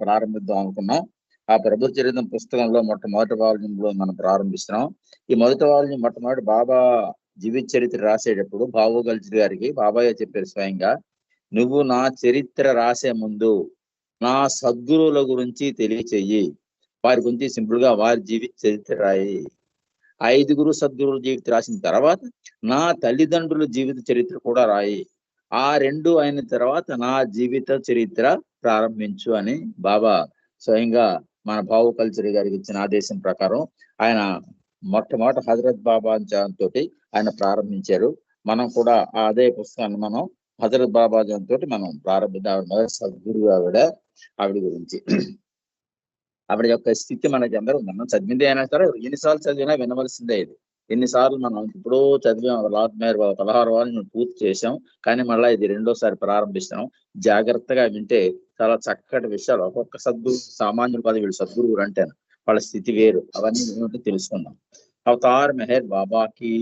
ప్రారంభిద్దాం అనుకున్నాం. ఆ ప్రభు చరిత్ర పుస్తకంలో మొట్టమొదటి వాల్యూమ్లో మనం ప్రారంభిస్తున్నాం. ఈ మొదటి వాల్యూమ్ మొట్టమొదటి బాబా జీవిత చరిత్ర రాసేటప్పుడు బాబు గల్చి గారికి బాబాయ్ చెప్పారు స్వయంగా నువ్వు నా చరిత్ర రాసే ముందు నా సద్గురువుల గురించి తెలియచేయి వారి గురించి సింపుల్గా వారి జీవిత చరిత్ర రాయి. ఐదుగురు సద్గురువుల జీవిత రాసిన తర్వాత నా తల్లిదండ్రుల జీవిత చరిత్ర కూడా రాయి. ఆ రెండు అయిన తర్వాత నా జీవిత చరిత్ర ప్రారంభించు అని బాబా స్వయంగా మన భావు కల్చరీ గారికి ఇచ్చిన ఆదేశం ప్రకారం ఆయన మొట్టమొదటి హజరత్ బాబా జాన్ తోటి ఆయన ప్రారంభించారు. మనం కూడా ఆ అదే పుస్తకాన్ని మనం హజరత్ బాబా జాన్ తోటి మనం ప్రారంభిద్దాం సద్గురు ఆవిడ ఆవిడ గురించి. ఆవిడ యొక్క స్థితి మనకి అందరూ మనం చదివిందే అయినా సరే ఎన్నిసార్లు చదివినా వినవలసిందే ఇది. ఎన్నిసార్లు మనం ఇప్పుడు చదివాం లాట్ మేర పదహారు వారు మేము పూర్తి చేసాం కానీ మళ్ళీ ఇది రెండోసారి ప్రారంభిస్తున్నాం జాగ్రత్తగా వింటే చాలా చక్కటి విషయాలు. ఒక్కొక్క సద్గురు సామాన్యులు పది వీళ్ళు సద్గురువులు అంటాను. వాళ్ళ స్థితి వేరు. అవన్నీ ఏమిటో తెలుసుకుందాం. అవతార్ మెహర్ బాబాకి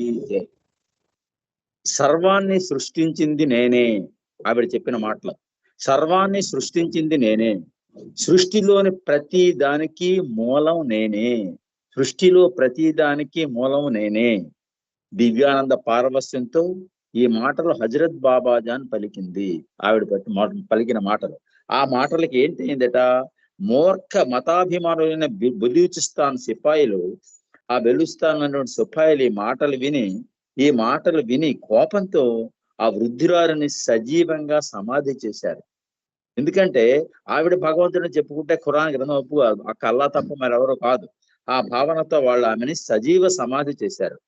సర్వాన్ని సృష్టించింది నేనే. ఆవిడ చెప్పిన మాటలు. సర్వాన్ని సృష్టించింది నేనే. సృష్టిలోని ప్రతి దానికి మూలం నేనే. సృష్టిలో ప్రతిదానికి మూలం నేనే. దివ్యానంద పారవస్యంతో ఈ మాటలు హజరత్ బాబాజాన్ పలికింది. ఆవిడ మాట- పలికిన మాటలు. ఆ మాటలకి ఏంటి అయిందట మూర్ఖ మతాభిమానులైన బి- బెలూచిస్తాన్ సిపాయిలు ఆ బెలుస్తాన్ అన్నటువంటి సిపాయిలు ఈ మాటలు విని ఈ మాటలు విని కోపంతో ఆ వృద్ధురారిని సజీవంగా సమాధి చేశారు. ఎందుకంటే ఆవిడ భగవంతుడిని చెప్పుకుంటే ఖురాన్ గ్రంథం ఒప్పు కాదు ఆ కల్లా తప్ప మరెవరో కాదు. ఆ భావనతో వాళ్ళు ఆమెని సజీవ సమాధి చేశారు.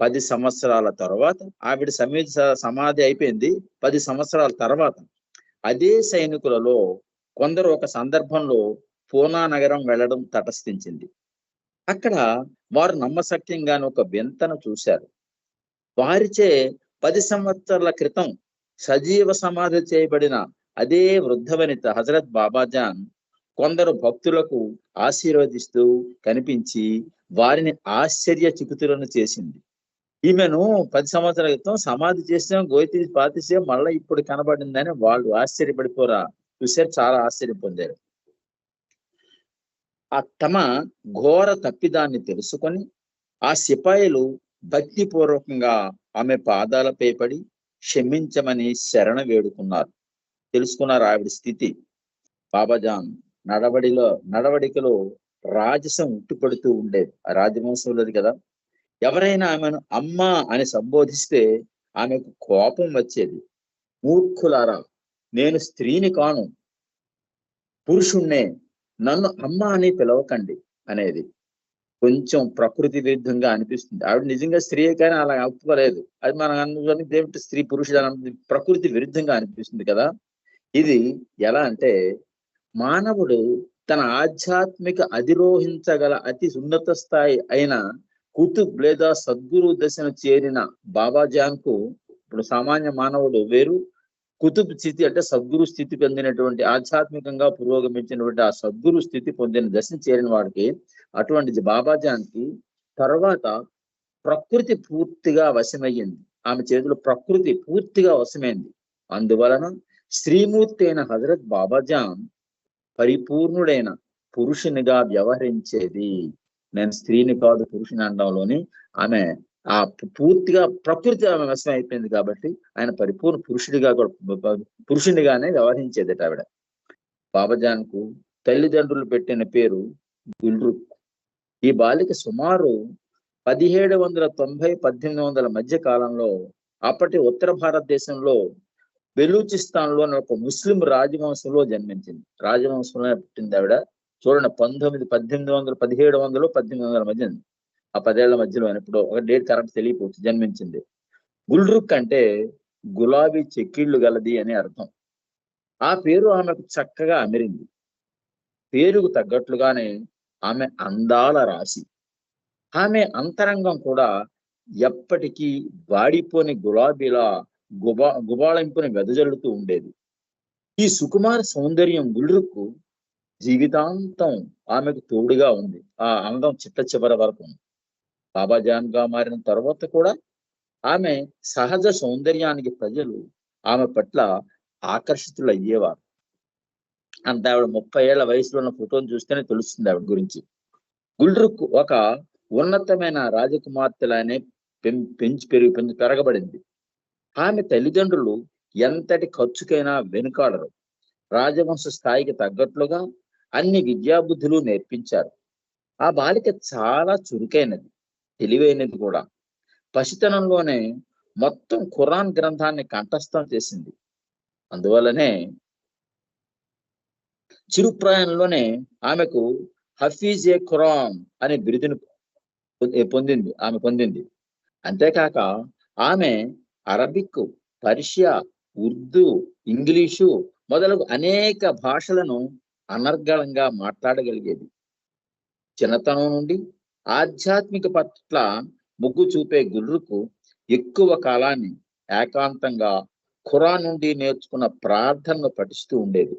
పది సంవత్సరాల తర్వాత ఆవిడ సమీ సమాధి అయిపోయింది. పది సంవత్సరాల తర్వాత అదే సైనికులలో కొందరు ఒక సందర్భంలో పూనా నగరం వెళ్ళడం తటస్థించింది. అక్కడ వారు నమ్మశక్యంగాని ఒక వింతను చూశారు. వారిచే పది సంవత్సరాల క్రితం సజీవ సమాధి చేయబడిన అదే వృద్ధ వనిత హజరత్ బాబాజాన్ కొందరు భక్తులకు ఆశీర్వదిస్తూ కనిపించి వారిని ఆశ్చర్య చికుతులను చేసింది. ఈమెను పది సంవత్సరాల క్రితం సమాధి చేసాం గోతి తీసి మళ్ళీ ఇప్పుడు కనబడిందని వాళ్ళు ఆశ్చర్యపడిపోరా. చూసారు చాలా ఆశ్చర్యం పొందారు. ఆ తమ ఘోర తప్పిదాన్ని తెలుసుకొని ఆ సిపాయిలు భక్తిపూర్వకంగా ఆమె పాదాలపై పడి క్షమించమని శరణ వేడుకున్నారు. తెలుసుకున్నారు ఆవిడ స్థితి. బాబాజాన్ నడవడిలో నడవడికలో రాజసం ఉట్టిపడుతూ ఉండేది. ఆ రాజవంశంలోది కదా. ఎవరైనా ఆమెను అమ్మ అని సంబోధిస్తే ఆమెకు కోపం వచ్చేది. మూర్ఖులారా నేను స్త్రీని కాను. పురుషుణ్ణే నన్ను అమ్మ అని పిలవకండి అనేది. కొంచెం ప్రకృతి విరుద్ధంగా అనిపిస్తుంది. ఆవిడ నిజంగా స్త్రీ కానీ అలా ఒప్పుకోలేదు. అది మన అనుకుని స్త్రీ పురుషుడు అని ప్రకృతి విరుద్ధంగా అనిపిస్తుంది కదా. ఇది ఎలా అంటే మానవుడు తన ఆధ్యాత్మిక అధిరోహించగల అతి ఉన్నత స్థాయి అయిన కుతుబ్ లేదా సద్గురు దశను చేరిన బాబాజాన్కు ఇప్పుడు సామాన్య మానవుడు వేరు. కుతుబ్ స్థితి అంటే సద్గురు స్థితి పొందినటువంటి ఆధ్యాత్మికంగా పురోగమించినటువంటి ఆ సద్గురు స్థితి పొందిన దశను చేరిన వాడికి అటువంటి బాబాజాన్కి తర్వాత ప్రకృతి పూర్తిగా వశమయ్యింది. ఆమె చేతిలో ప్రకృతి పూర్తిగా వశమైంది. అందువలన శ్రీమూర్తి అయిన హజరత్ బాబాజాన్ పరిపూర్ణుడైన పురుషునిగా వ్యవహరించేది. నేను స్త్రీని కాదు పురుషుని అనడంలోని ఆమె ఆ పూర్తిగా ప్రకృతి ఆమె వశం అయిపోయింది కాబట్టి ఆయన పరిపూర్ణ పురుషుడిగా కూడా పురుషునిగానే వ్యవహరించేదట ఆవిడ. బాబాజాన్కు తల్లిదండ్రులు పెట్టిన పేరు గుల్రు ఈ బాలిక సుమారు పదిహేడు వందల తొంభై పద్దెనిమిది వందల మధ్య కాలంలో అప్పటి ఉత్తర భారతదేశంలో బెలూచిస్తాన్లోని ఒక ముస్లిం రాజవంశంలో జన్మించింది. రాజవంశంలో పుట్టింది ఆవిడ. చూడండి పంతొమ్మిది పద్దెనిమిది వందల పదిహేడు వందలు పద్దెనిమిది వందల మధ్య ఆ పదేళ్ళ మధ్యలో ఎప్పుడో ఒక డేట్ కరెక్ట్ తెలియపోవచ్చు జన్మించింది. గుల్రుక్ అంటే గులాబీ చెక్కిళ్ళు గలది అని అర్థం. ఆ పేరు ఆమెకు చక్కగా అమిరింది. పేరుకు తగ్గట్లుగానే ఆమె అందాల రాశి. ఆమె అంతరంగం కూడా ఎప్పటికీ వాడిపోని గులాబీలా గుబా గుబాళింపుని వెదజల్లుతూ ఉండేది. ఈ సుకుమార సౌందర్యం గుళ్ళుకు జీవితాంతం ఆమెకు తోడుగా ఉంది. ఆ అంగం చిట్ట చివరి వరకు బాబాజాన్గా మారిన తర్వాత కూడా ఆమె సహజ సౌందర్యానికి ప్రజలు ఆమె పట్ల ఆకర్షితులు అయ్యేవారు అంత ఆవిడ ముప్పై ఏళ్ళ వయసులో ఉన్న ఫోటోని చూస్తేనే తెలుస్తుంది ఆవిడ గురించి. గుల్రుక్ ఒక ఉన్నతమైన రాజకుమార్తెలనే పెం- పెంచి పెరిగి పెంచి పెరగబడింది. ఆమె తల్లిదండ్రులు ఎంతటి ఖర్చుకైనా వెనుకాడరు. రాజవంశ స్థాయికి తగ్గట్లుగా అన్ని విద్యాబుద్ధులు నేర్పించారు. ఆ బాలిక చాలా చురుకైనది తెలివైనది కూడా. పసితనంలోనే మొత్తం ఖురాన్ గ్రంథాన్ని కంఠస్థం చేసింది. అందువల్లనే చిరుప్రాయంలోనే ఆమెకు హఫీజ్ ఏ ఖురాన్ అనే బిరుదును పొందింది ఆమె పొందింది. అంతేకాక ఆమె అరబిక్ పర్షియా ఉర్దూ ఇంగ్లీషు మొదలగు అనేక భాషలను అనర్గళంగా మాట్లాడగలిగేది. చిన్నతనం నుండి ఆధ్యాత్మిక పట్ల ముగ్గు చూపే గుర్రుకు ఎక్కువ కాలాన్ని ఏకాంతంగా ఖురాన్ నుండి నేర్చుకున్న ప్రార్థనను పఠిస్తూ ఉండేది.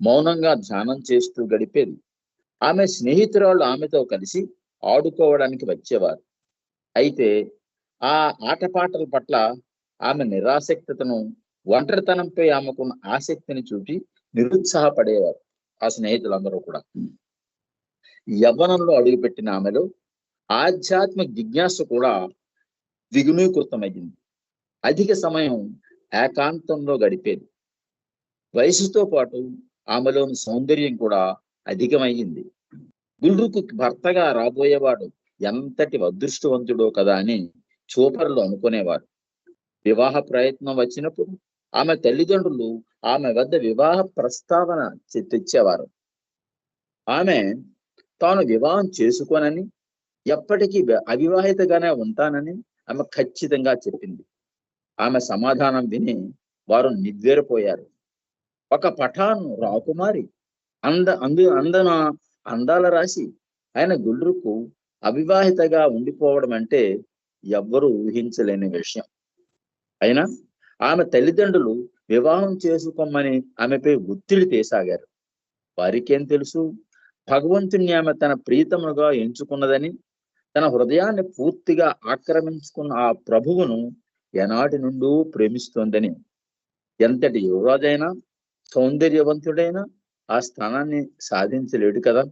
మౌనంగా ధ్యానం చేస్తూ గడిపేది. ఆమె స్నేహితురాళ్ళు ఆమెతో కలిసి ఆడుకోవడానికి వచ్చేవారు. అయితే ఆ ఆటపాటల పట్ల ఆమె నిరాసక్తతను ఒంటరితనంపై ఆమెకున్న ఆసక్తిని చూపి నిరుత్సాహపడేవారు ఆ స్నేహితులందరూ కూడా. యవ్వనంలో అడుగుపెట్టిన ఆమెలో ఆధ్యాత్మిక జిజ్ఞాస కూడా ద్విగుణీకృతమైంది అధిక సమయం ఏకాంతంలో గడిపేది. వయసుతో పాటు ఆమెలోని సౌందర్యం కూడా అధికమయ్యింది. గుల్రుకు భర్తగా రాబోయేవాడు ఎంతటి అదృష్టవంతుడో కదా అని చూపరులు అనుకునేవారు. వివాహ ప్రయత్నం వచ్చినప్పుడు ఆమె తల్లిదండ్రులు ఆమె వద్ద వివాహ ప్రస్తావన తెచ్చేవారు. ఆమె తాను వివాహం చేసుకోనని ఎప్పటికీ అవివాహితగానే ఉంటానని ఆమె ఖచ్చితంగా చెప్పింది. ఆమె సమాధానం విని వారు నిద్వేరపోయారు ఒక పఠాను రాకుమారి అంద అందు అందన అందాల రాశి. ఆయన గుళ్ళుకు అవివాహితగా ఉండిపోవడం అంటే ఎవ్వరూ ఊహించలేని విషయం. అయినా ఆమె తల్లిదండ్రులు వివాహం చేసుకోమని ఆమెపై ఒత్తిడి తీసాగారు. వారికేం తెలుసు? భగవంతుని ఆమె తన ప్రీతముగా ఎంచుకున్నదని తన హృదయాన్ని పూర్తిగా ఆక్రమించుకున్న ఆ ప్రభువును ఎనాటి నుండో ప్రేమిస్తోందని. ఎంతటి యువరాజైనా సౌందర్యవంతుడైనా ఆ స్థానాన్ని సాధించలేడు కదా?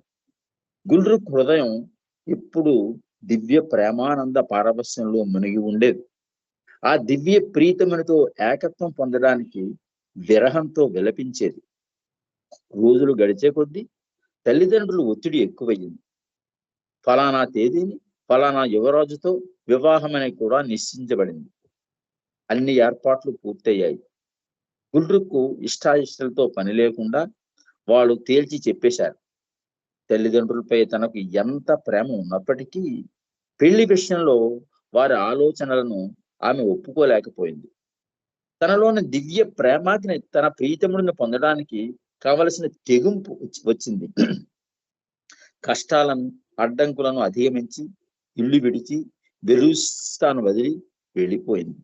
గుల్రుక్ హృదయం ఇప్పుడు దివ్య ప్రేమానంద పారవస్యంలో మునిగి ఉండేది. ఆ దివ్య ప్రీతమునితో ఏకత్వం పొందడానికి విరహంతో విలపించేది. రోజులు గడిచే కొద్దీ తల్లిదండ్రులు ఒత్తిడి ఎక్కువయ్యింది. ఫలానా తేదీని ఫలానా యువరాజుతో వివాహం అని కూడా నిశ్చయించబడింది అన్ని ఏర్పాట్లు పూర్తయ్యాయి. గుల్రుక్కు ఇష్టాయిష్టలతో పని లేకుండా వాళ్ళు తేల్చి చెప్పేశారు. తల్లిదండ్రులపై తనకు ఎంత ప్రేమ ఉన్నప్పటికీ పెళ్ళి విషయంలో వారి ఆలోచనలను ఆమె ఒప్పుకోలేకపోయింది. తనలోని దివ్య ప్రేమాగ్ని తన ప్రీతముడిని పొందడానికి కావలసిన తెగింపు వచ్చి- వచ్చింది. కష్టాలను అడ్డంకులను అధిగమించి ఇల్లు విడిచి బెరూస్తాను వదిలి వెళ్ళిపోయింది.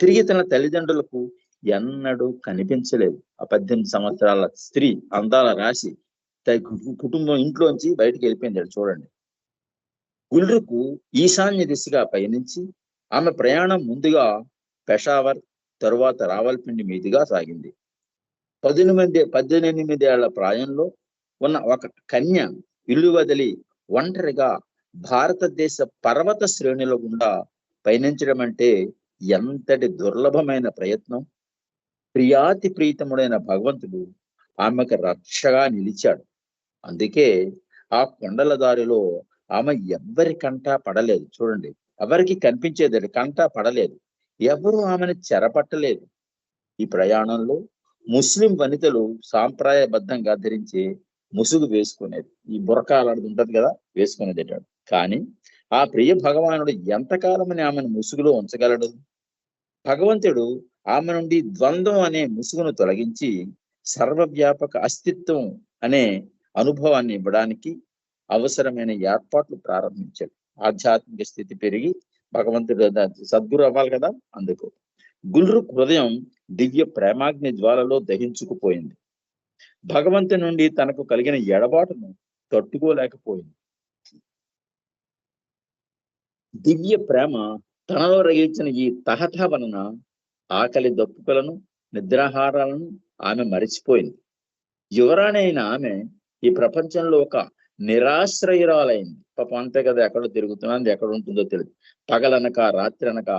తిరిగి తన తల్లిదండ్రులకు ఎన్నడూ కనిపించలేదు. ఆ పద్దెనిమిది సంవత్సరాల స్త్రీ అందాల రాశి కుటుంబం ఇంట్లోంచి బయటికి వెళ్ళిపోయింది. చూడండి. గుల్రుకు ఈశాన్య దిశగా పయనించి ఆమె ప్రయాణం ముందుగా పెషావర్ తరువాత రావల్పిండి మీదుగా సాగింది. పద్దెనిమిది పద్దెనిమిది ఏళ్ళ ప్రాయంలో ఉన్న ఒక కన్య ఇల్లు వదిలి ఒంటరిగా భారతదేశ పర్వత శ్రేణుల గుండా పయనించడం అంటే ఎంతటి దుర్లభమైన ప్రయత్నం! ప్రియాతి ప్రీతముడైన భగవంతుడు ఆమెకు రక్షగా నిలిచాడు. అందుకే ఆ కొండల దారిలో ఆమె ఎవ్వరి కంటా పడలేదు. చూడండి ఎవరికి కనిపించేది కంట పడలేదు. ఎవరు ఆమెను చెరపట్టలేదు. ఈ ప్రయాణంలో ముస్లిం వనితలు సాంప్రదాయబద్ధంగా ధరించే ముసుగు వేసుకునేది. ఈ బుర్రకాలది ఉంటది కదా వేసుకునేది కానీ ఆ ప్రియ భగవానుడు ఎంతకాలమని ఆమెను ముసుగులో ఉంచగలడు? భగవంతుడు ఆమె నుండి ద్వంద్వం అనే ముసుగును తొలగించి సర్వవ్యాపక అస్తిత్వం అనే అనుభవాన్ని ఇవ్వడానికి అవసరమైన ఏర్పాట్లు ప్రారంభించాడు. ఆధ్యాత్మిక స్థితి పెరిగి భగవంతుడు సద్గురు అవ్వాలి కదా అందుకు. గుల్రుక్ హృదయం దివ్య ప్రేమాగ్ని జ్వాలలో దహించుకుపోయింది. భగవంతు నుండి తనకు కలిగిన ఎడబాటును తట్టుకోలేకపోయింది. దివ్య ప్రేమ తనలో రగిల్చిన ఈ తహత వలన ఆకలి దప్పుకలను నిద్రాహారాలను ఆమె మరిచిపోయింది. యువరాణి అయిన ఆమె ఈ ప్రపంచంలో ఒక నిరాశ్రయురాలైంది. పాపం అంతే కదా ఎక్కడ తిరుగుతున్నది ఎక్కడ ఉంటుందో తెలియదు పగలనక రాత్రి అనక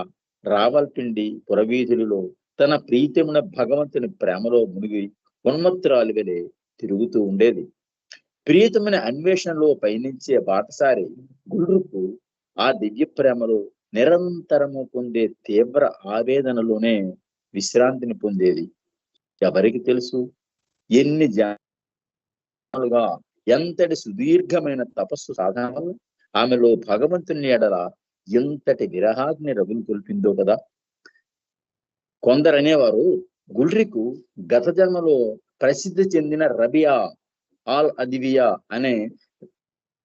రావల్పిండి పురవీధులలో తన ప్రీతమున భగవంతుని ప్రేమలో మునిగి ఉన్మత్తురాలి వెలే తిరుగుతూ ఉండేది. ప్రియతమైన అన్వేషణలో పయనించే బాటసారి గుల్రుకు ఆ దివ్య ప్రేమలో నిరంతరము పొందే తీవ్ర ఆవేదనలోనే విశ్రాంతిని పొందేది. ఎవరికి తెలుసు? ఎన్ని జాలుగా ఎంతటి సుదీర్ఘమైన తపస్సు సాధన వల్ల ఆమెలో భగవంతుని ఎడల ఎంతటి విరహాగ్ని రగులు కొల్పిందో కదా. కొందరు అనేవారు గుల్రికు గత జన్మలో ప్రసిద్ధి చెందిన రబియా ఆల్ అదివియా అనే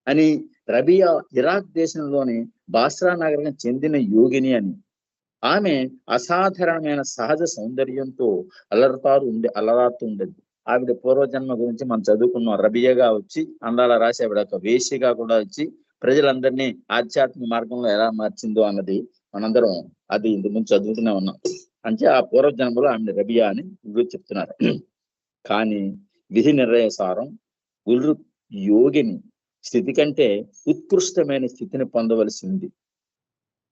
అని రబియా ఇరాక్ దేశంలోని బాస్రా నగరం చెందిన యోగిని అని. ఆమె అసాధారణమైన సహజ సౌందర్యంతో అలరతారు ఉండే అలరాతూ ఉండేది ఆవిడ పూర్వజన్మ గురించి మనం చదువుకున్నాం. రబియగా వచ్చి అందాల రాసి ఆవిడ ఒక వేషిగా కూడా వచ్చి ప్రజలందరినీ ఆధ్యాత్మిక మార్గంలో ఎలా మార్చిందో అన్నది మనందరం అది ఇంతకుముందు చదువుతూనే ఉన్నాం. అంటే ఆ పూర్వజన్మలో ఆమె రబియా అని చెప్తున్నారు. కానీ విధి నిర్ణయసారం గురు యోగిని స్థితి కంటే ఉత్కృష్టమైన స్థితిని పొందవలసి ఉంది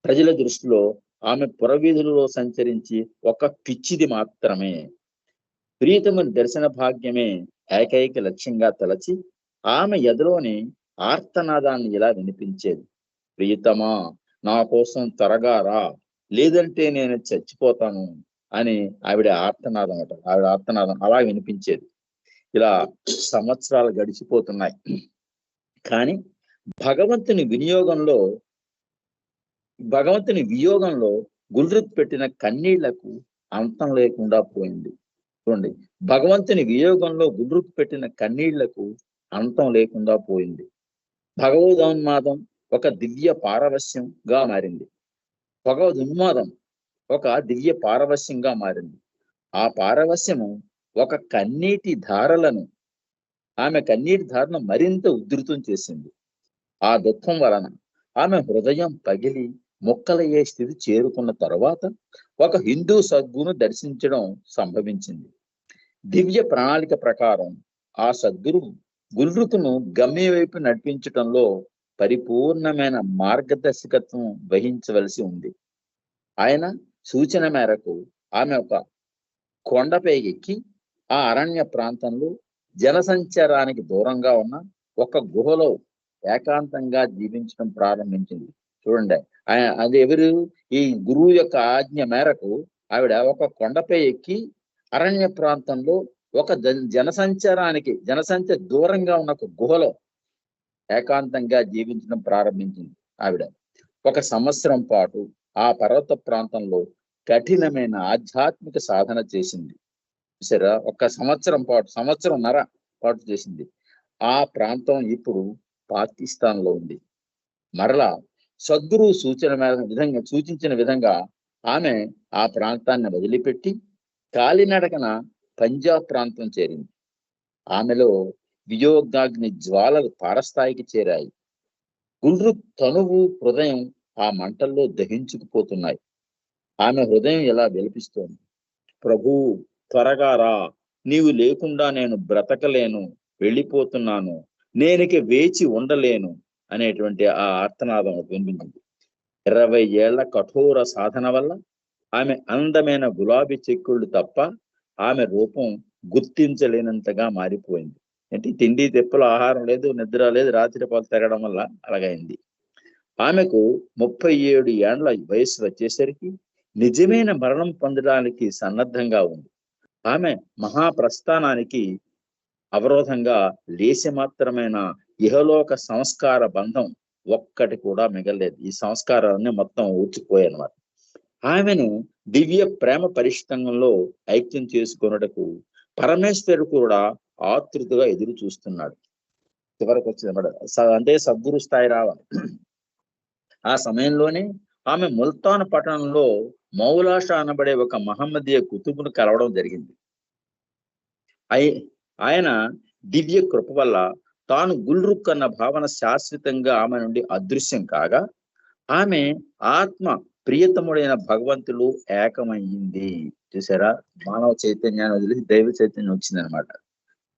ప్రజల దృష్టిలో ఆమె పురవీధులలో సంచరించి ఒక పిచ్చిది మాత్రమే. ప్రీతముని దర్శన భాగ్యమే ఏకైక లక్ష్యంగా తలచి ఆమె ఎదులోని ఆర్తనాదాన్ని ఇలా వినిపించేది. ప్రీతమా నా కోసం త్వరగా రా. లేదంటే నేను చచ్చిపోతాను అని ఆవిడ ఆర్తనాదం అట ఆవిడ ఆర్తనాదం అలా వినిపించేది. ఇలా సంవత్సరాలు గడిచిపోతున్నాయి. కానీ భగవంతుని వినియోగంలో భగవంతుని వియోగంలో గుల్రిత్ పెట్టిన కన్నీళ్ళకు అంతం లేకుండా పోయింది. చూడండి భగవంతుని వియోగంలో గుడ్రుకు పెట్టిన కన్నీళ్ళకు అంతం లేకుండా పోయింది. భగవదోన్మాదం ఒక దివ్య పారవశ్యంగా మారింది. భగవద్ ఉన్మాదం ఒక దివ్య పారవశ్యంగా మారింది. ఆ పారవశ్యము ఒక కన్నీటి ధారలను ఆమె కన్నీటి ధారను మరింత ఉధృతం చేసింది. ఆ దుఃఖం వలన ఆమె హృదయం పగిలి మొక్కలయ్యే స్థితి చేరుకున్న తర్వాత ఒక హిందూ సద్గును దర్శించడం సంభవించింది. దివ్య ప్రణాళిక ప్రకారం ఆ సద్గురు గుల్రుకును గమ్య వైపు నడిపించటంలో పరిపూర్ణమైన మార్గదర్శకత్వం వహించవలసి ఉంది. ఆయన సూచన మేరకు ఆమె ఒక కొండపై ఎక్కి ఆ అరణ్య ప్రాంతంలో జనసంచారానికి దూరంగా ఉన్న ఒక గుహలో ఏకాంతంగా జీవించడం ప్రారంభించింది. చూడండి ఆయన అది ఎవరు? ఈ గురువు యొక్క ఆజ్ఞ మేరకు ఆవిడ ఒక కొండపై ఎక్కి అరణ్య ప్రాంతంలో ఒక జనసంచారానికి జనసంచ దూరంగా ఉన్న ఒక గుహలో ఏకాంతంగా జీవించడం ప్రారంభించింది ఆవిడ. ఒక సంవత్సరం పాటు ఆ పర్వత ప్రాంతంలో కఠినమైన ఆధ్యాత్మిక సాధన చేసింది. సరే ఒక సంవత్సరం పాటు సంవత్సరం నర పాటు చేసింది. ఆ ప్రాంతం ఇప్పుడు పాకిస్తాన్లో ఉంది. మరలా సద్గురు సూచన విధంగా సూచించిన విధంగా ఆమె ఆ ప్రాంతాన్ని వదిలిపెట్టి కాలినడకన పంజాబ్ ప్రాంతం చేరింది. ఆమెలో వియోగాగ్ని జ్వాలలు పారస్థాయికి చేరాయి. గుండ్రు తనువు హృదయం ఆ మంటల్లో దహించుకుపోతున్నాయి. ఆమె హృదయం ఎలా విలపిస్తోంది? ప్రభు త్వరగా రా. నీవు లేకుండా నేను బ్రతకలేను. వెళ్ళిపోతున్నాను. నేనికి వేచి ఉండలేను అనేటువంటి ఆ ఆర్తనాదం వినిపించింది. ఇరవై ఏళ్ళ కఠోర సాధన వల్ల ఆమె అందమైన గులాబీ చెక్కుళ్ళు తప్ప ఆమె రూపం గుర్తించలేనంతగా మారిపోయింది. అంటే తిండి తెప్పలు ఆహారం లేదు నిద్ర లేదు రాత్రి పాలు తిరగడం వల్ల అలాగైంది. ఆమెకు ముప్పై ఏడు ఏండ్ల వయసు వచ్చేసరికి నిజమైన మరణం పొందడానికి సన్నద్ధంగా ఉంది. ఆమె మహాప్రస్థానానికి అవరోధంగా లేసి మాత్రమైన ఇహలోక సంస్కార బంధం ఒక్కటి కూడా మిగలేదు ఈ సంస్కారాలన్నీ మొత్తం ఊడ్చిపోయాయి అనమాట ఆమెను దివ్య ప్రేమ పరిష్టంగంలో ఐక్యం చేసుకున్నటకు పరమేశ్వరుడు కూడా ఆతృతగా ఎదురు చూస్తున్నాడు. చివరకు వచ్చింది అంటే సద్గురు స్థాయి రావాలి. ఆ సమయంలోనే ఆమె ముల్తాన్ పట్టణంలో మౌలాష అనబడే ఒక మహమ్మదీయ కుతుబును కలవడం జరిగింది. ఆయన దివ్య కృప వల్ల తాను గుల్రుక్ అన్న భావన శాశ్వతంగా ఆమె నుండి అదృశ్యం కాగా ఆమె ఆత్మ ప్రియతముడైన భగవంతుడు ఏకమయ్యింది. చూసారా? మానవ చైతన్యాన్ని వదిలి దైవ చైతన్యం వచ్చింది అనమాట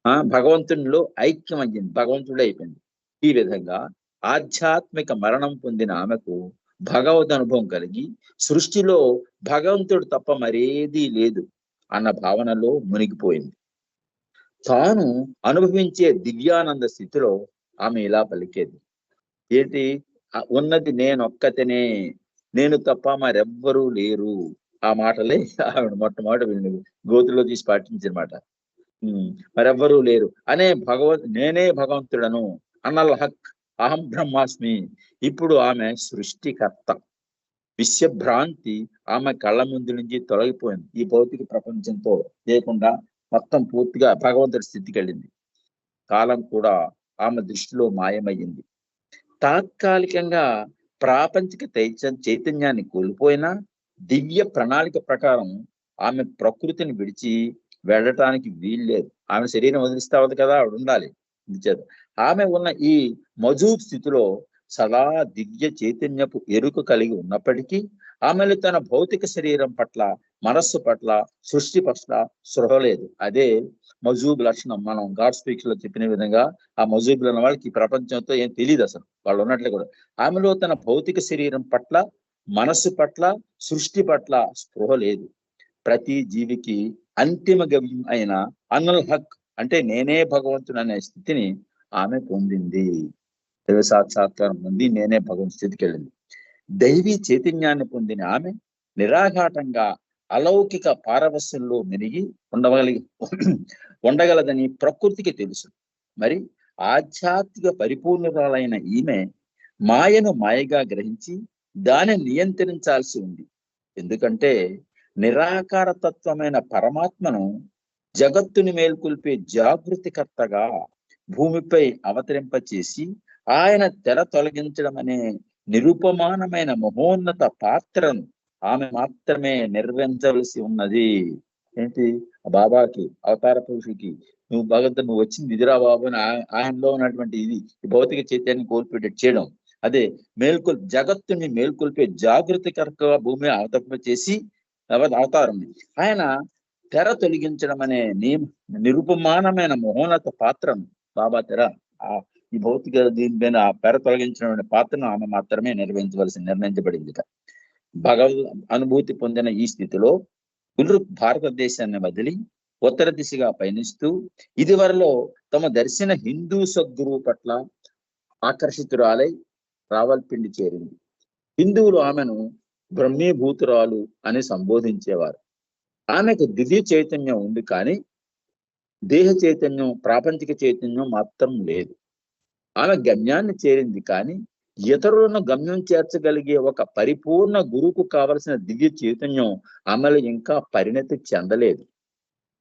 ఆ భగవంతునిలో ఐక్యం అయ్యింది భగవంతుడే అయిపోయింది. ఈ విధంగా ఆధ్యాత్మిక మరణం పొందిన ఆమెకు భగవద్ అనుభవం కలిగి సృష్టిలో భగవంతుడు తప్ప మరేదీ లేదు అన్న భావనలో మునిగిపోయింది. తాను అనుభవించే దివ్యానంద స్థితిలో ఆమె ఇలా పలికేది. ఏంటి? ఉన్నది నేనొక్కతనే నేను తప్ప మరెవ్వరూ లేరు. ఆ మాటలే ఆవిడ మొట్టమొదటి వీళ్ళని గోతులో తీసి పాటించనమాట. మరెవ్వరూ లేరు. అనే భగవత్ నేనే భగవంతుడను అన్నల్ హక్. అహం బ్రహ్మాస్మి. ఇప్పుడు ఆమె సృష్టికర్త. విశ్వభ్రాంతి ఆమె కళ్ళ ముందు నుంచి తొలగిపోయింది. ఈ భౌతిక ప్రపంచంతో లేకుండా మొత్తం పూర్తిగా భగవంతుడి స్థితికి వెళ్ళింది. కాలం కూడా ఆమె దృష్టిలో మాయమయ్యింది. తాత్కాలికంగా ప్రాపంచిక చైతన్యాన్ని కోల్పోయినా దివ్య ప్రణాళిక ప్రకారం ఆమె ప్రకృతిని విడిచి వెళ్ళటానికి వీల్లేదు. ఆమె శరీరం వదిలిస్తా ఉంది కదా ఆవిడ ఉండాలి. ఇందుచేత ఆమె ఉన్న ఈ మజూబ్ స్థితిలో సదా దివ్య చైతన్యపు ఎరుక కలిగి ఉన్నప్పటికీ ఆమెలు తన భౌతిక శరీరం పట్ల మనస్సు పట్ల సృష్టి పట్ల స్పృహ లేదు. అదే మజూబ్ లక్షణం. మనం గాడ్ స్పీక్స్లో చెప్పిన విధంగా ఆ మజూబులు ఉన్న వాళ్ళకి ప్రపంచంతో ఏం తెలియదు అసలు. వాళ్ళు ఉన్నట్లే కూడా. ఆమెలో తన భౌతిక శరీరం పట్ల మనస్సు పట్ల సృష్టి పట్ల స్పృహ లేదు. ప్రతి జీవికి అంతిమ గమ్యం అయిన అన్నల్ హక్ అంటే నేనే భగవంతుడు అనే స్థితిని ఆమె పొందింది. దైవ సాక్షాత్కారం పొంది నేనే భగవంతు స్థితికి వెళ్ళింది. దైవీ చైతన్యాన్ని పొందిన ఆమె నిరాఘాటంగా అలౌకిక పారవస్యంలో మెరిగి ఉండగలిగి ఉండగలదని ప్రకృతికి తెలుసు. మరి ఆధ్యాత్మిక పరిపూర్ణురాలైన ఈమె మాయను మాయగా గ్రహించి దానిని నియంత్రించాల్సి ఉంది. ఎందుకంటే నిరాకార తత్వమైన పరమాత్మను జగత్తుని మేల్కొల్పే జాగృతికర్తగా భూమిపై అవతరింపచేసి ఆయన తెర తొలగించడం అనే నిరుపమానమైన మహోన్నత పాత్రను ఆమె మాత్రమే నిర్వహించవలసి ఉన్నది. ఏంటి? బాబాకి అవతార పురుషుడికి. నువ్వు భగవంతు నువ్వు వచ్చింది ఇదిరా బాబు అని ఆయనలో ఉన్నటువంటి ఇది ఈ భౌతిక చైతన్యాన్ని కోల్పోయేటట్టు చేయడం. అదే మేల్కొల్ జగత్తుని మేల్కొల్పే జాగ్రత్తకరంగా భూమి అవతరింప చేసి అవతారం. ఆయన తెర తొలగించడం అనే నియమ నిరుపమానమైన మోహోన్నత పాత్రను బాబా తెర ఆ ఈ భౌతిక దీనిపైన ఆ పెర తొలగించడం పాత్రను ఆమె మాత్రమే నిర్వహించవలసి నిర్ణయించబడింది భగవద్ అనుభూతి పొందిన ఈ స్థితిలో గురు భారతదేశాన్ని వదిలి ఉత్తర దిశగా పయనిస్తూ ఇదివరలో తమ దర్శన హిందూ సద్గురువు పట్ల ఆకర్షితురాలై రావల్పిండి చేరింది. హిందువులు ఆమెను బ్రహ్మీభూతురాలు అని సంబోధించేవారు. ఆమెకు దివ్య చైతన్యం ఉంది కానీ దేహ చైతన్యం ప్రాపంచిక చైతన్యం మాత్రం లేదు. ఆమె గమ్యాన్ని చేరింది కానీ ఇతరులను గమ్యం చేర్చగలిగే ఒక పరిపూర్ణ గురువుకు కావలసిన దివ్య చైతన్యం ఆమెలో ఇంకా పరిణతి చెందలేదు.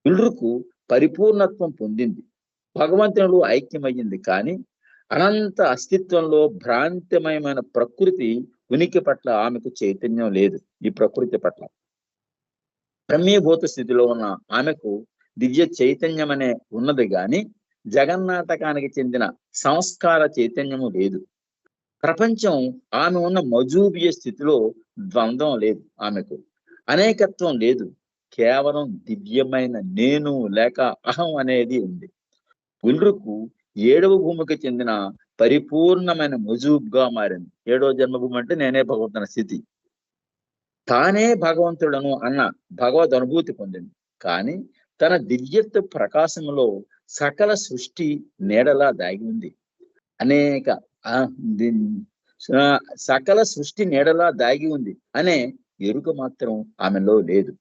ఇల్రుకు పరిపూర్ణత్వం పొందింది. భగవంతునిలో ఐక్యమయ్యింది కానీ అనంత అస్తిత్వంలో భ్రాంతిమయమైన ప్రకృతి ఉనికి పట్ల ఆమెకు చైతన్యం లేదు ఈ ప్రకృతి పట్ల. బ్రహ్మీభూత స్థితిలో ఉన్న ఆమెకు దివ్య చైతన్యం అనే ఉన్నది గాని జగన్నాటకానికి చెందిన సంస్కార చైతన్యము లేదు. ప్రపంచం ఆమె ఉన్న మజూబియ స్థితిలో ద్వంద్వం లేదు ఆమెకు. అనేకత్వం లేదు. కేవలం దివ్యమైన నేను లేక అహం అనేది ఉంది. ఉల్రుకు ఏడవ భూమికి చెందిన పరిపూర్ణమైన మజూబ్గా మారింది. ఏడవ జన్మభూమి అంటే నేనే భగవంతుని స్థితి. తానే భగవంతుడను అన్న భగవద్ అనుభూతి పొందింది. కానీ తన దివ్యత్వ ప్రకాశంలో సకల సృష్టి నీడలా దాగి ఉంది. అనేక సకల సృష్టి నీడలా దాగి ఉంది అనే ఎరుక మాత్రం ఆమెలో లేదు.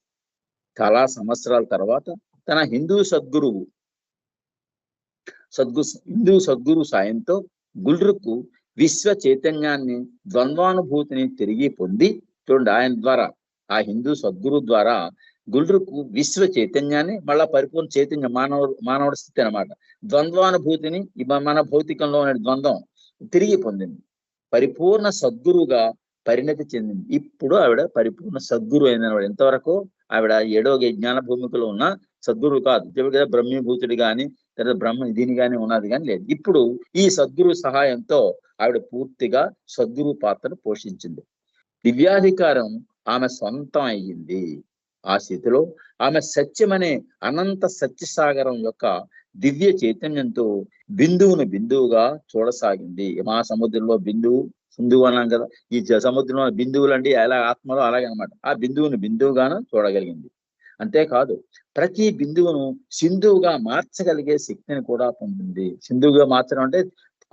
చాలా సంవత్సరాల తర్వాత తన హిందూ సద్గురువు సద్గు హిందూ సద్గురు సాయంతో గుల్రుకు విశ్వ చైతన్యాన్ని ద్వంద్వానుభూతిని తిరిగి పొంది చూడండి ఆయన ద్వారా ఆ హిందూ సద్గురు ద్వారా గుల్రుకు విశ్వ చైతన్యాన్ని మళ్ళా పరిపూర్ణ చైతన్యం మానవ మానవుడి స్థితి అనమాట ద్వంద్వానుభూతిని మన- మన భౌతికంలో ఉన్న ద్వంద్వం తిరిగి పొందింది. పరిపూర్ణ సద్గురుగా పరిణతి చెందింది. ఇప్పుడు ఆవిడ పరిపూర్ణ సద్గురు అయింది అనమాట ఎంతవరకు? ఆవిడ ఏడో జ్ఞాన భూమికలో ఉన్న సద్గురు కాదు. కదా బ్రహ్మీభూతుడు కానీ లేదా బ్రహ్మ దీని కానీ ఉన్నది కానీ లేదు. ఇప్పుడు ఈ సద్గురు సహాయంతో ఆవిడ పూర్తిగా సద్గురు పాత్రను పోషించింది. దివ్యాధికారం ఆమె సొంతం అయ్యింది. ఆ స్థితిలో ఆమె సత్యమనే అనంత సత్యసాగరం యొక్క దివ్య చైతన్యంతో బిందువును బిందువుగా చూడసాగింది. మహాసముద్రంలో బిందువు సింధువు అన్నాం కదా ఈ జ- సముద్రంలో బిందువులు అంటే ఎలా ఆత్మలో అలాగే అనమాట ఆ బిందువును బిందువుగాను చూడగలిగింది. అంతేకాదు ప్రతి బిందువును సింధువుగా మార్చగలిగే శక్తిని కూడా పొందింది. సింధువుగా మార్చడం అంటే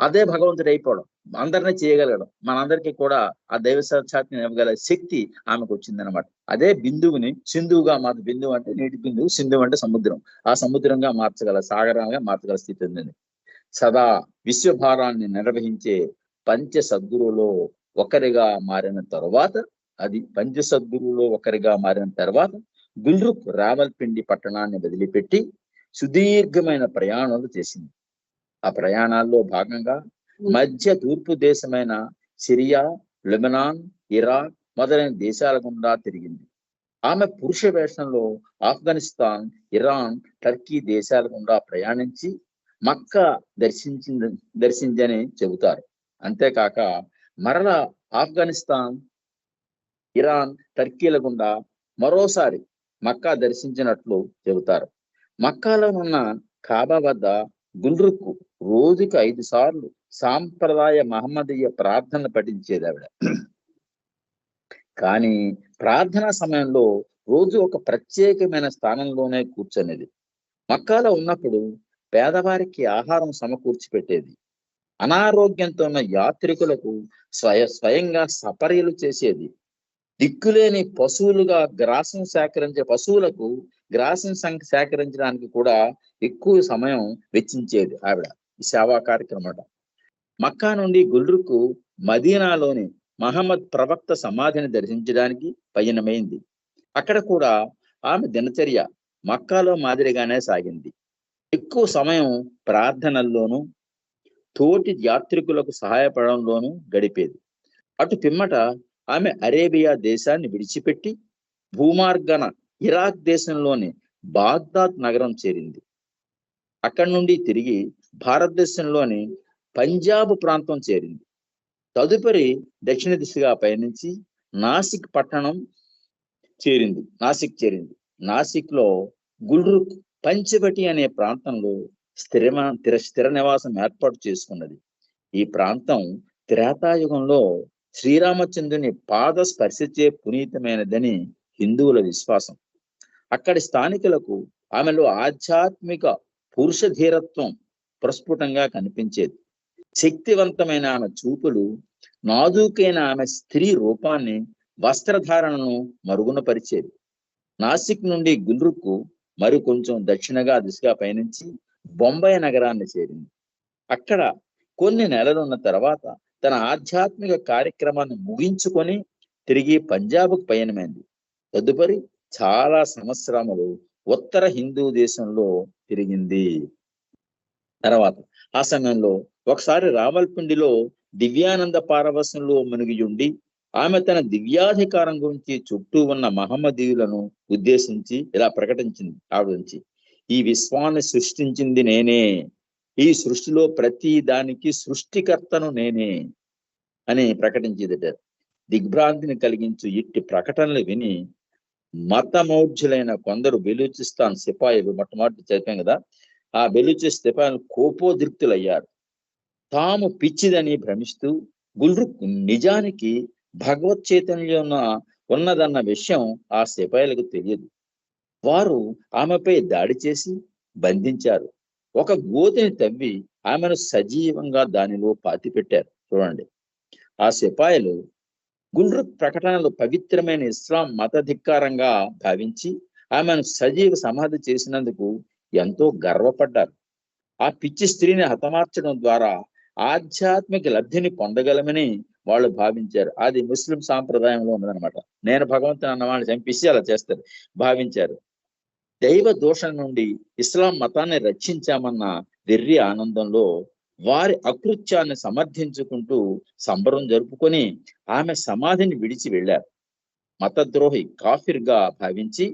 అదే భగవంతుడు అయిపోవడం అందరినీ చేయగలగడం. మనందరికీ కూడా ఆ దైవ సాక్షాత్ని ఇవ్వగల శక్తి ఆమెకు వచ్చిందనమాట అదే బిందువుని సింధువుగా మార్చ బిందువు అంటే నీటి బిందువు సింధువు అంటే సముద్రం. ఆ సముద్రంగా మార్చగల సాగరంగా మార్చగల స్థితి ఉంది. సదా విశ్వభారాన్ని నిర్వహించే పంచ సద్గురువులో ఒకరిగా మారిన తరువాత అది పంచ సద్గురువులో ఒకరిగా మారిన తర్వాత గుల్రుక్ రావల్పిండి పట్టణాన్ని వదిలిపెట్టి సుదీర్ఘమైన ప్రయాణాలు చేసింది. ఆ ప్రయాణాల్లో భాగంగా మధ్య తూర్పు దేశమైన సిరియా లెబనాన్ ఇరాక్ మొదలైన దేశాల గుండా తిరిగింది. ఆమె పురుష వేషంలో ఆఫ్ఘనిస్తాన్ ఇరాన్ టర్కీ దేశాల గుండా ప్రయాణించి మక్క దర్శించింది దర్శించని చెబుతారు. అంతేకాక మరల ఆఫ్ఘనిస్తాన్ ఇరాన్ టర్కీల గుండా మరోసారి మక్కా దర్శించినట్లు చెబుతారు. మక్కాలో ఉన్న కాబా వద్ద గుల్రుక్కు రోజుకు ఐదు సార్లు సాంప్రదాయ మహమ్మదీయ ప్రార్థన పఠించేది ఆవిడ. కానీ ప్రార్థన సమయంలో రోజు ఒక ప్రత్యేకమైన స్థానంలోనే కూర్చునేది. మక్కాలో ఉన్నప్పుడు పేదవారికి ఆహారం సమకూర్చి పెట్టేది. అనారోగ్యంతో ఉన్న యాత్రికులకు స్వయ స్వయంగా సపర్యలు చేసేది. దిక్కులేని పశువులుగా గ్రాసం సేకరించే పశువులకు గ్రాసం సేకరించడానికి కూడా ఎక్కువ సమయం వెచ్చించేది ఆవిడ ఈ సేవా కార్యక్రమం మక్కా నుండి గుల్రుకు మదీనాలోని మహమ్మద్ ప్రవక్త సమాధిని దర్శించడానికి పయనమైంది. అక్కడ కూడా ఆమె దినచర్య మక్కాలో మాదిరిగానే సాగింది. ఎక్కువ సమయం ప్రార్థనల్లోనూ తోటి యాత్రికులకు సహాయపడంలోనూ గడిపేది. అటు పిమ్మట ఆమె అరేబియా దేశాన్ని విడిచిపెట్టి భూమార్గన ఇరాక్ దేశంలోని బాగ్దాద్ నగరం చేరింది. అక్కడి నుండి తిరిగి భారతదేశంలోని పంజాబ్ ప్రాంతం చేరింది. తదుపరి దక్షిణ దిశగా పయనించి నాసిక్ పట్టణం చేరింది నాసిక్ చేరింది. నాసిక్లో గుల్రుక్ పంచవటి అనే ప్రాంతంలో స్థిరమ స్థిర స్థిర నివాసం ఏర్పాటు చేసుకున్నది. ఈ ప్రాంతం త్రేతాయుగంలో శ్రీరామచంద్రుని పాద స్పర్శించే పునీతమైనదని హిందువుల విశ్వాసం. అక్కడి స్థానికులకు ఆమెలో ఆధ్యాత్మిక పురుషధీరత్వం ప్రస్ఫుటంగా కనిపించేది. శక్తివంతమైన ఆమె చూపులు నాజూకైన ఆమె స్త్రీ రూపాన్ని వస్త్రధారణను మరుగునపరిచేది నాసిక్ నుండి గుల్రుకు మరి కొంచెం దక్షిణగా దిశగా పయనించి బొంబాయి నగరాన్ని చేరింది. అక్కడ కొన్ని నెలలున్న తర్వాత తన ఆధ్యాత్మిక కార్యక్రమాన్ని ముగించుకొని తిరిగి పంజాబ్కు పయనమైంది. తదుపరి చాలా సంవత్సరములు ఉత్తర హిందూ దేశంలో తిరిగింది. తర్వాత ఆ సమయంలో ఒకసారి రావల్పిండిలో దివ్యానంద పారవశంలో మునిగియుండి ఆమె తన దివ్యాధికారం గురించి చుట్టూ ఉన్న మహమ్మదీయులను ఉద్దేశించి ఇలా ప్రకటించింది ఆవిడ నుంచి ఈ విశ్వాన్ని సృష్టించింది నేనే. ఈ సృష్టిలో ప్రతి దానికి సృష్టికర్తను నేనే అని ప్రకటించేదట. దిగ్భ్రాంతిని కలిగించు ఇట్టి ప్రకటనలు విని మతమౌఢ్యులైన కొందరు బెలూచిస్తాన్ సిపాయిలు మొట్టమొదటి చెప్పాం కదా ఆ బెలూచి సిపాయిలు కోపోదిక్తులయ్యారు తాము పిచ్చిదని భ్రమిస్తూ గుల్రుక్ నిజానికి భగవత్ చైతన్యం ఉన్నదన్న విషయం ఆ సిపాయిలకు తెలియదు. వారు ఆమెపై దాడి చేసి బంధించారు. ఒక గోతిని తవ్వి ఆమెను సజీవంగా దానిలో పాతి పెట్టారు చూడండి. ఆ సిపాయిలు గుండ్రు ప్రకటనలు పవిత్రమైన ఇస్లాం మతధిక్కారంగా భావించి ఆమెను సజీవ సమాధి చేసినందుకు ఎంతో గర్వపడ్డారు. ఆ పిచ్చి స్త్రీని హతమార్చడం ద్వారా ఆధ్యాత్మిక లబ్ధిని పొందగలమని వాళ్ళు భావించారు. అది ముస్లిం సాంప్రదాయంలో ఉన్నదనమాట నేను భగవంతుని అన్న వాళ్ళని చంపిసి అలా చేస్తారు. భావించారు. దైవ దోషం నుండి ఇస్లాం మతాన్ని రక్షించామన్న వెర్రి ఆనందంలో వారి అకృత్యాన్ని సమర్థించుకుంటూ సంబరం జరుపుకొని ఆమె సమాధిని విడిచి వెళ్ళారు. మతద్రోహి కాఫిర్గా భావించి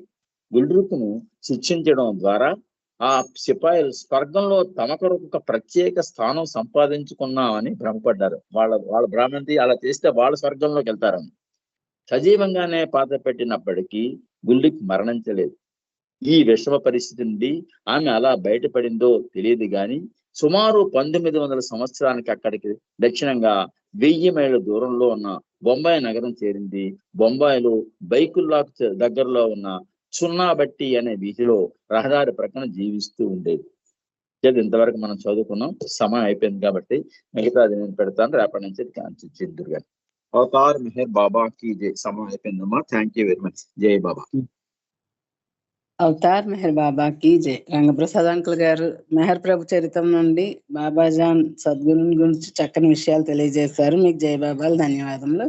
గుల్రుకును శిక్షించడం ద్వారా ఆ సిపాయిలు స్వర్గంలో తమ కొరకు ఒక ప్రత్యేక స్థానం సంపాదించుకున్నామని భ్రమపడ్డారు. వాళ్ళ వాళ్ళ బ్రాహ్మణి అలా చేస్తే వాళ్ళ స్వర్గంలోకి వెళ్తారని. సజీవంగానే పాత పెట్టినప్పటికీ గుల్లికి మరణించలేదు ఈ విషమ పరిస్థితి నుండి ఆమె అలా బయటపడిందో తెలియదు కానీ సుమారు పంతొమ్మిది వందల సంవత్సరానికి అక్కడికి దక్షిణంగా వెయ్యి మైళ్ళ దూరంలో ఉన్న బొంబాయి నగరం చేరింది. బొంబాయిలో బైకుల్లాకు దగ్గరలో ఉన్న సున్నాబట్టి అనే వీధిలో రహదారి ప్రక్కన జీవిస్తూ ఉండేది. ఇది ఇంతవరకు మనం చదువుకున్నాం. సమయం అయిపోయింది కాబట్టి మిగతాది నేను పెడతాను. రేపటి నుంచి చిద్దురు గారు. అవతార్ మెహర్ బాబా కి జై. సమయం అయిపోయిందమ్మా. థ్యాంక్ యూ వెరీ మచ్ జై బాబా. అవతార్ మెహర్ బాబా కీ జై. రంగప్రసాద్ అంకుల్ గారు మెహర్ ప్రభు చరిత్రం నుండి బాబాజాన్ సద్గురు గురించి చక్కని విషయాలు తెలియజేశారు. మీకు జై బాబాలు ధన్యవాదములు.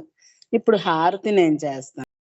ఇప్పుడు హారతి నేను చేస్తాను.